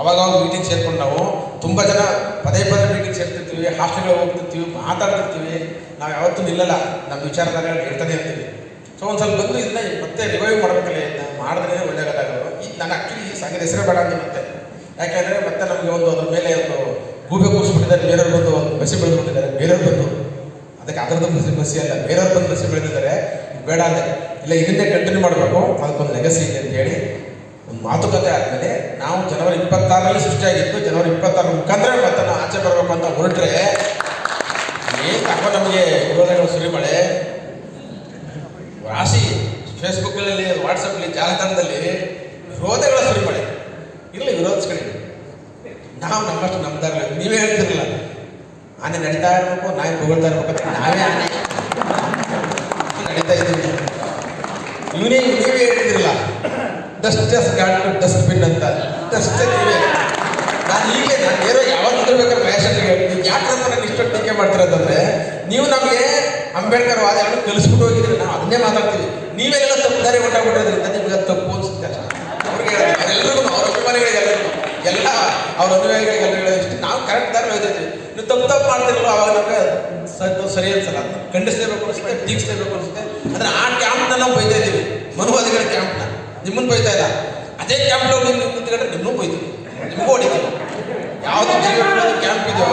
ಅವಾಗ ಮೀಟಿಂಗ್ ಸೇರ್ಕೊಂಡು ನಾವು ತುಂಬ ಜನ ಪದೇ ಪದೇ ಮೀಟಿಂಗ್ ಸೇರ್ತಿರ್ತೀವಿ ಹಾಸ್ಟೆಲ್ಗೆ ಹೋಗ್ತಿರ್ತೀವಿ, ಮಾತಾಡ್ತಿರ್ತೀವಿ. ನಾವು ಯಾವತ್ತೂ ನಿಲ್ಲಲ್ಲ ನಮ್ಮ ವಿಚಾರಧಾರೆಗಳು ಹೇಳ್ತಾನೆ ಇರ್ತೀವಿ ಸೊ ಒಂದು ಸ್ವಲ್ಪ ಬಂದು ಇದನ್ನ ಮತ್ತೆ ರಿವೈವ್ ಮಾಡಬೇಕಲ್ಲ ಇದನ್ನ ಮಾಡಿದ್ರೆ ಒಳ್ಳೆಯದಾಗಲ್ಲ ಇದು ನಾನು ಆ್ಯಕ್ಚುಲಿ ಈ ಸಂಗೀತ ಹೆಸರೇ ಬೇಡ ಅಂತ ಮತ್ತೆ. ಯಾಕೆಂದರೆ ಮತ್ತೆ ನಮಗೆ ಒಂದು ಅದ್ರ ಮೇಲೆ ಒಂದು ಗೂಬೆ ಕೂರಿಸ್ಬಿಟ್ಟಿದ್ದಾರೆ, ಬೇರೆಯವ್ರು ಬಂದು ಒಂದು ಬಸಿ ಬೇರೆಯವ್ರು ಬಂದು. ಅದಕ್ಕೆ ಅದರದ್ದು ಬಸಿ ಬಿಸಿ ಅಲ್ಲ ಬೇರೆಯವ್ರ ಬಂದ ಬಸಿ ಬೆಳೆದಿದ್ದಾರೆ ಬೇಡ ಅಂದೆ ಇಲ್ಲ ಇದನ್ನೇ ಕಂಟಿನ್ಯೂ ಮಾಡಬೇಕು, ಅದಕ್ಕೊಂದು ಲೆಗಸಿ ಇದೆ ಅಂತ ಹೇಳಿ ಒಂದು ಮಾತುಕತೆ ಆದಮೇಲೆ ನಾವು ಜನವರಿ ಇಪ್ಪತ್ತಾರರಲ್ಲಿ ಸೃಷ್ಟಿಯಾಗಿತ್ತು ಜನವರಿ ಇಪ್ಪತ್ತಾರ ಮುಖಾಂತರ ಮತ್ತೆ ನಾವು ಆಚೆ ಬರಬೇಕು ಅಂತ ಹೊರಟ್ರೆ ಏನು ತಗೋ ನಮಗೆ ವಿರೋಧಗಳು, ಸುರಿಮಳೆ? ರಾಶಿ ಫೇಸ್ಬುಕ್ಗಳಲ್ಲಿ ವಾಟ್ಸಪ್ಲಿ ಜಾಲತಾಣದಲ್ಲಿ ವಿರೋಧಗಳ ಸುರಿಮಳೆ. ಇರಲಿ, ವಿರೋಧಿಸ್ಕೊಳ್ಳಿ. ನಾವು ನಮ್ಮಷ್ಟು ಆನೆ ನಡೀತಾ ಇರಬೇಕು ನಾಯಿ ಹೊಗಳ್ತಾ ಇರ್ಬೇಕು ನಾವೇ ಆನೆ ನಡೀತಾ ಇದ್ದೀವಿ. ಇವನೇ ನೀವೇ ಹೇಳ್ತಿರಲ್ಲ ಡಸ್ಟ್ ಡಸ್ಟ್ ಗಾಡ್ ಡಸ್ಟ್ಬಿನ್ ಅಂತ. ಡಸ್ಟ್ ನೀವೇ ನಾನು ಈಗಲೇ, ನಾನು ಏನೋ ಯಾವತ್ತಿದ್ರು ಬೇಕಾದ್ರೆ ಫ್ಯಾಷನ್ ಹೇಳ್ತೀನಿ. ಯಾಕಂದ್ರೆ ನನಗೆ ಇಷ್ಟು ಟೀಕೆ ಮಾಡ್ತಿರೋದಂದ್ರೆ ನೀವು ನಮಗೆ ಅಂಬೇಡ್ಕರ್ ವಾದಗಳನ್ನು ಕಲಿಸ್ಬಿಟ್ಟು ಹೋಗಿದ್ರೆ, ನಾವು ಅದನ್ನೇ ಮಾತಾಡ್ತೀವಿ. ನೀವೆಲ್ಲ ತಪ್ಪು ದಾರಿ ಹೊಂಟಾಗ್ಬಿಟ್ಟಿದ್ರಿಂದ ನಿಮ್ಗೆ ಅದು ತಪ್ಪು ಅನ್ಸುತ್ತೆ ಅಷ್ಟೇ. ಅವ್ರಿಗೆ ಎಲ್ಲರಿಗೂ ಅವ್ರ ಅಭಿಮಾನಿಗಳಿಗೆ ಎಲ್ಲ ಅವ್ರ ನಾವು ಕರೆಕ್ಟ್ ದಾರಿ ಹೋಗ್ತೈತಿ ನೀವು ತಪ್ಪು ತಪ್ಪು ಮಾಡ್ತಿರಲ್ಲ, ಅವಾಗ ನಮಗೆ ಸರಿ ಅನ್ಸಲ್ಲ. ಖಂಡಿಸ್ಲೇಬೇಕು ಅನಿಸುತ್ತೆ ಟೀಕ್ಸ್ಲೇಬೇಕು ಅನಿಸುತ್ತೆ. ಅಂದ್ರೆ ಆ ಕ್ಯಾಂಪ್ನ ನಾವು ಬೈತಾ ಇದ್ದೀವಿ. ಮನುವಾದಿಗಳ ಕ್ಯಾಂಪ್ನ ನಿಮ್ಮನ್ನು ಬೈತಾ ಇಲ್ಲ. ಅದೇ ಕ್ಯಾಂಪ್ ಹೋಗಿ ನೀವು ಕುತ್ಕೊಂಡ್ರೆ ನಿಮ್ಮನ್ನು ಬೈತೀವಿ ನಿಮಗೂ ಹೊಡಿತೀವಿ ಯಾವುದು ಕ್ಯಾಂಪ್ ಇದೆಯೋ,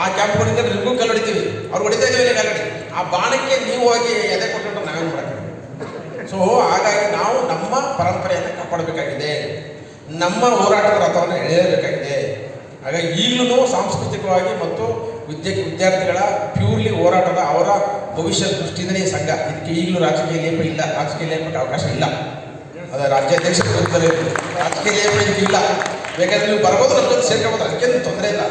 ಆ ಕ್ಯಾಂಪ್ ಹೊಡಿದ್ರೆ ನಿಮಗೂ ಕಲ್ಲು ಹೊಡಿತೀವಿ. ಅವ್ರು ಹೊಡಿತಾ ಇದೀವಿ ಕಲ್ಲಡಿ ಆ ಬಾಣಕ್ಕೆ ನೀವು ಹೋಗಿ ಎದೆ ಕೊಟ್ಟು ನಾವೇನು ಮಾಡಕ್ಕೆ ಸೊ ಹಾಗಾಗಿ ನಾವು ನಮ್ಮ ಪರಂಪರೆಯನ್ನು ಕಾಪಾಡಬೇಕಾಗಿದೆ. ನಮ್ಮ ಹೋರಾಟದ ರಥವನ್ನು ಎಳೆಯಬೇಕಾಗಿದೆ. ಹಾಗಾಗಿ ಈಗಲೂ ಸಾಂಸ್ಕೃತಿಕವಾಗಿ ಮತ್ತು ವಿದ್ಯೆ ವಿದ್ಯಾರ್ಥಿಗಳ ಪ್ಯೂರ್ಲಿ ಹೋರಾಟದ ಅವರ ಭವಿಷ್ಯ ದೃಷ್ಟಿಯಿಂದಲೇ ಸಂಘ. ಇದಕ್ಕೆ ಈಗಲೂ ರಾಜಕೀಯ ಲೇಪ ಇಲ್ಲ. ರಾಜಕೀಯ ಲೇಪಕ್ಕೆ ಅವಕಾಶ ಇಲ್ಲ. ಅದರ ರಾಜ್ಯಾಧ್ಯಕ್ಷರು ವಿರುದ್ಧಲೇ ರಾಜಕೀಯ ಲೇಪ ಇಲ್ಲ. ಬೇಕಾದ್ರೆ ನೀವು ಬರ್ಬೋದು ಜೊತೆ ಸೇರ್ಕೊಬೋದು ಅದಕ್ಕೇನು ತೊಂದರೆ ಇಲ್ಲ.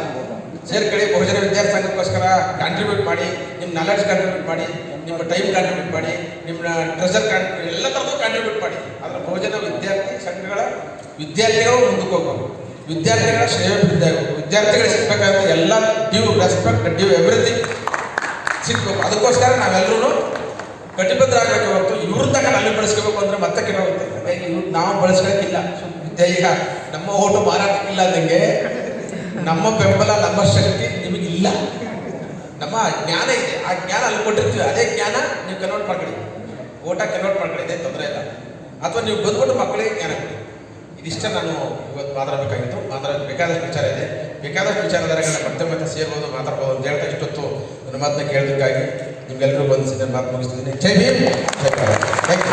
ಸೇರ್ಕೊಳ್ಳಿ, ಬಹುಜನ ವಿದ್ಯಾರ್ಥಿ ಸಂಘಕ್ಕೋಸ್ಕರ ಕಾಂಟ್ರಿಬ್ಯೂಟ್ ಮಾಡಿ, ನಿಮ್ಮ ನಾಲೆಡ್ಜ್ ಕಾಂಟ್ರಿಬ್ಯೂಟ್ ಮಾಡಿ, ನಿಮ್ಮ ಟೈಮ್ ಕಾಂಟ್ರಿಬ್ಯೂಟ್ ಮಾಡಿ, ನಿಮ್ಮ ಟ್ರೆಸರ್ ಕಾಂಟ್ರಿಬ್ಯೂಟ್ ಎಲ್ಲ ಥರದ್ದು ಕಾಂಟ್ರಿಬ್ಯೂಟ್ ಮಾಡಿ. ಆದರೆ ಬಹುಜನ ವಿದ್ಯಾರ್ಥಿ ಸಂಘಗಳ ವಿದ್ಯಾರ್ಥಿಗಳು ಮುಂದಕ್ಕೆ ಹೋಗ್ಬೇಕು ವಿದ್ಯಾರ್ಥಿಗಳ ಶ್ರೇಯ ಆಗಬೇಕು. ವಿದ್ಯಾರ್ಥಿಗಳಿಗೆ ಸಿಗ್ಬೇಕಾದ ಎಲ್ಲ ಡ್ಯೂ ರೆಸ್ಪೆಕ್ಟ್ ಡ್ಯೂ ಎವ್ರಿಥಿಂಗ್ ಸಿಗ್ಬೇಕು. ಅದಕ್ಕೋಸ್ಕರ ನಾವೆಲ್ಲರೂ ಕಟಿಬದ್ಧ ಆಗಬೇಕು ಹೊರತು ಇವ್ರ ತನಕ ಅಲ್ಲಿ ಬಳಸ್ಕೋಬೇಕು ಅಂದ್ರೆ ಮತ್ತೆ ಹಾಗಾಗಿ ಇವ್ರು ನಾವು ಬಳಸ್ಕೊಳಕ್ಕಿಲ್ಲ. ವಿದ್ಯೆ ಈಗ ನಮ್ಮ ಓಟು ಮಾರಾಟಕ್ಕಿಲ್ಲ ಅಂದಂಗೆ ನಮ್ಮ ಬೆಂಬಲ, ನಮ್ಮ ಶಕ್ತಿ ನಿಮಗಿಲ್ಲ. ನಮ್ಮ ಜ್ಞಾನ ಇದೆ. ಆ ಜ್ಞಾನ ಅಲ್ಲಿ ಕೊಟ್ಟಿರ್ತೀವಿ. ಅದೇ ಜ್ಞಾನ ನೀವು ಕನ್ವರ್ಟ್ ಮಾಡ್ಕೊಳ್ಳಿ ಓಟ ಕನ್ವರ್ಟ್ ಮಾಡ್ಕೊಳ್ಳಿ ಇದೇ ತೊಂದರೆ ಇಲ್ಲ. ಅಥವಾ ನೀವು ಬಂದ್ಬಿಟ್ಟು ಮಕ್ಕಳಿಗೆ ಜ್ಞಾನ ಕೊಡಿ. ಇದಿಷ್ಟ ನಾನು ಇವತ್ತು ಮಾತಾಡಬೇಕಾಗಿತ್ತು. ಮಾತಾಡೋದು ಬೇಕಾದಷ್ಟು ವಿಚಾರ ಇದೆ. ಬೇಕಾದಷ್ಟು ವಿಚಾರಧಾರೆಗಳನ್ನ ಮತ್ತೆ ಮತ್ತೆ ಸೇರ್ಬೋದು, ಮಾತಾಡ್ಬೋದು ಅಂತ ಹೇಳ್ತಾ ಇಷ್ಟೊತ್ತು ನನ್ನ ಮಾತನ್ನ ಕೇಳೋದಕ್ಕಾಗಿ ನಿಮ್ಗೆಲ್ಲರೂ ಬಂದಿಸಿದ ಮಾತು ಮುಗಿಸ್ತಿದ್ದೀನಿ. ಜೈ ಭೀಮ್! ಜೈ ಭಾರತ್.